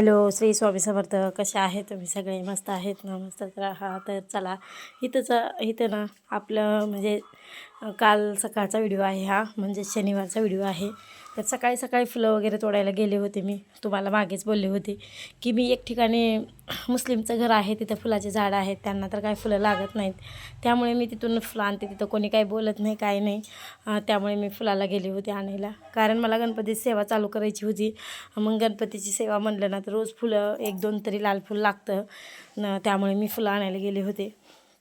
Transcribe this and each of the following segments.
Hello Shri Swami Samarth. कसे आहेत तुम्ही सगळे? मस्त आहेत ना? मस्त हा तर चला इथंच इथं ना आपलं म्हणजे काल सकाळचा व्हिडिओ आहे हा. म्हणजे शनिवारचा व्हिडिओ आहे. तर सकाळी सकाळी फुलं वगैरे तोडायला गेले होते मी. तुम्हाला मागेच बोलले होते की मी एक ठिकाणी मुस्लिमचं घर आहे तिथं फुलाचे झाडं आहेत त्यांना तर काय फुलं लागत नाहीत. त्यामुळे मी तिथून फुलं आणते तिथं कोणी काही बोलत नाही काय नाही. त्यामुळे मी फुलाला गेले होते आणायला. कारण मला गणपतीची सेवा चालू करायची होती. मग गणपतीची सेवा म्हणलं ना तर रोज फुलं एक दोन तरी लाल फुलं लागतं. त्यामुळे मी फुलं आणायला गेले होते.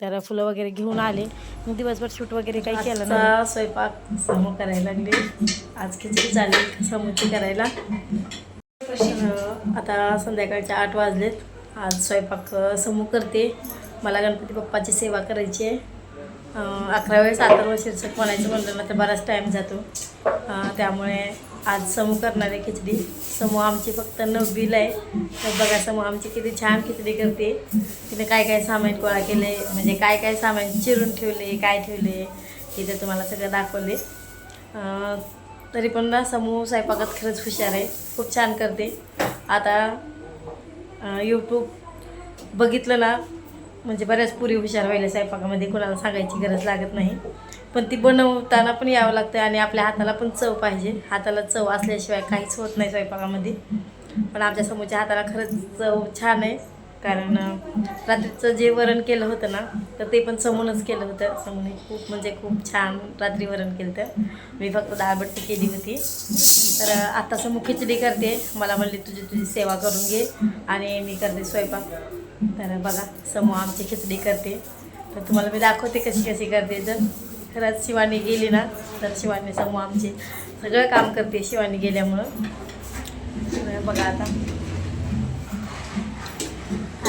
तर फुलं वगैरे घेऊन आले. दिवसभर शूट वगैरे काही केलं नाही. स्वयंपाक समोर करायला लागले. आज खिचडी झाली समोरची करायला. आता संध्याकाळच्या आठ वाजलेत. आज स्वयंपाक समूह करते. मला गणपती बाप्पाची सेवा करायची आहे. अकरा वेळेस अथर्व शीर्षक म्हणायचं म्हणलं ना तर बराच टाईम जातो. त्यामुळे आज समूह करणार आहे खिचडी. समूह आमची फक्त नववीला आहे. तर बघा समूह आमची किती छान खिचडी करते. तिने काय काय सामान गोळा केलं आहे म्हणजे काय काय सामान चिरून ठेवले काय ठेवले हे तर तुम्हाला सगळं दाखवले तरी पण ना समूह स्वयंपाकात खरंच हुशार आहे. खूप छान करते. आता यूट्यूब बघितलं ना म्हणजे बऱ्याच पुरी हुशार व्हायला स्वयंपाकामध्ये कोणाला सांगायची गरज लागत नाही. पण ती बनवताना पण यावं लागतं आणि आपल्या हाताला पण चव पाहिजे. हाताला चव असल्याशिवाय काहीच होत नाही स्वयंपाकामध्ये. पण आमच्या समोरच्या हाताला खरंच चव छान आहे. कारण रात्रीचं जे वरण केलं होतं ना तर ते पण समूनच केलं होतं. समूने खूप म्हणजे खूप छान रात्री वरण केलं होतं. मी फक्त दाळबट्टी केली होती. तर आत्ता समोर समूह खिचडी करते. मला म्हणली तुझी तुझी सेवा करून घे आणि मी करते स्वयंपाक. तर बघा समूह आमची खिचडी करते. तर तुम्हाला मी दाखवते कशी कशी करते. जर खरंच शिवानी गेली ना तर शिवानी समूह आमचे सगळं काम करते शिवानी गेल्यामुळं. बघा आता.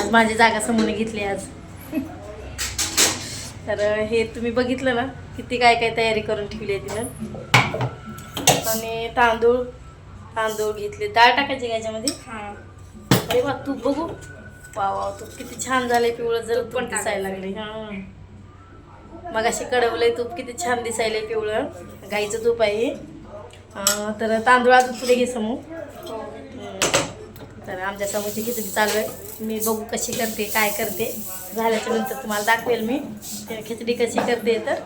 आज माझी जागा समोर घेतली आज. तर हे तुम्ही बघितलं ना किती काय काय तयारी करून ठेवली आहे तिनं. आणि तांदूळ तांदूळ घेतले. डाळ टाकायची याच्यामध्ये? अरे वा तूप बघू. वा वा तूप किती छान झालंय पिवळं जर पण दिसायला लागले हां. मग अशी कडवलंय तूप किती छान दिसायलंय पिवळं. गाईचं तूप आहे हे. तर तांदूळ अजून पुढे घे समू. तर आमच्या समोरची खिचडी चालू आहे. मी बघू कशी करते काय करते. झाल्याच्यानंतर तुम्हाला दाखवेल मी. खिचडी कशी करते तर.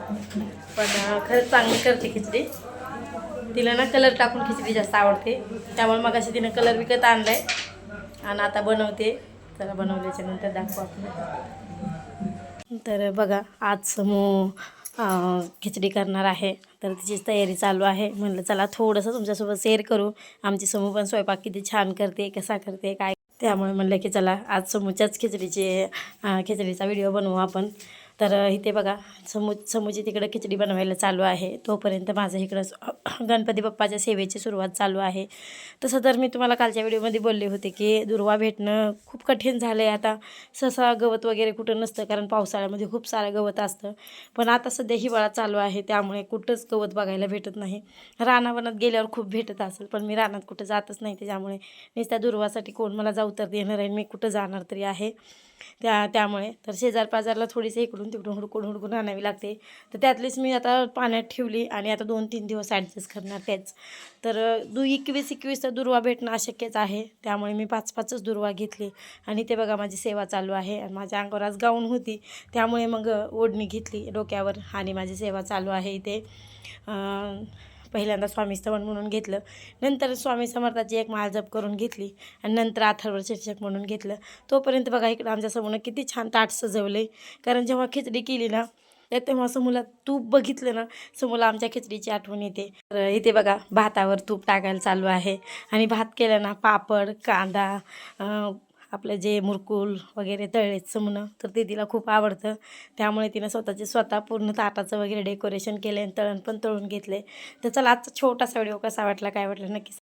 पण खरंच चांगली करते खिचडी. तिला ना कलर टाकून खिचडी जास्त आवडते. त्यामुळे मग अशी तिनं कलर विकत आणलाय. आणि आता बनवते. तर बनवल्याच्या नंतर दाखवू आपण. तर बघा आज समूह खिचडी करणार आहे. तर तिची तयारी चालू आहे. म्हणलं चला थोडंसं तुमच्यासोबत शेअर करू. आमची समूह पण स्वयंपाक किती छान करते कसा करते काय? त्यामुळे म्हणलं की चला आज समूहच्याच खिचडीचे खिचडीचा व्हिडिओ बनवू आपण. तर इथे बघा समू समूची तिकडं खिचडी बनवायला चालू आहे. तोपर्यंत माझं इकडं गणपती बाप्पाच्या सेवेची सुरुवात चालू आहे. तसं तर मी तुम्हाला कालच्या व्हिडिओमध्ये बोलले होते की दुर्वा भेटणं खूप कठीण झालं आहे आता. सहसा गवत वगैरे कुठं नसतं कारण पावसाळ्यामध्ये खूप सारं गवत असतं. पण आता सध्या हिवाळा चालू आहे त्यामुळे कुठंच गवत बघायला भेटत नाही. रानावनात गेल्यावर खूप भेटत असेल पण मी रानात कुठं जातच नाही. त्याच्यामुळे नुसत्या दुर्वासाठी कोण मला जाऊ तर देणार आहे मी कुठं जाणार तरी आहे. त्या त्यामुळे. तर शेजार पाजारला थोडीशी इकडून तिकडून हुडकून हुडकून आणावी लागते. तर त्यातलीच मी आता पाण्यात ठेवली आणि आता दोन तीन दिवस ॲडजस्ट करणार त्याच तर दु एकवीस एकवीस तर दुर्वा भेटणं अशक्यच आहे. त्यामुळे मी पाच पाचच दुर्वा घेतली आणि ते बघा माझी सेवा चालू आहे आणि माझ्या अंगावर आज गाऊन होती. त्यामुळे मग ओढणी घेतली डोक्यावर आणि माझी सेवा चालू आहे इथे. पहिल्यांदा स्वामी स्तवन म्हणून घेतलं. नंतर स्वामी समर्थाची एक माळ जप करून घेतली आणि नंतर अथर्व शीर्षक म्हणून घेतलं. तोपर्यंत बघा इकडं आमच्यासमोर किती छान ताट सजवले कारण जेव्हा खिचडी केली ना तर तेव्हा समूला तूप बघितलं ना समूला आमच्या खिचडीची आठवण येते. तर इथे बघा भातावर तूप टाकायला चालू आहे. आणि भात केलं ना पापड कांदा आपलं जे मुरकुल वगैरे तळले समून तर ते तिला खूप आवडतं. त्यामुळे तिनं स्वतःचे स्वतः पूर्ण ताटाचं वगैरे डेकोरेशन केले आणि तळण पण तळून घेतले तर चला आजचा छोटासा व्हिडिओ कसा वाटला काय वाटलं नक्की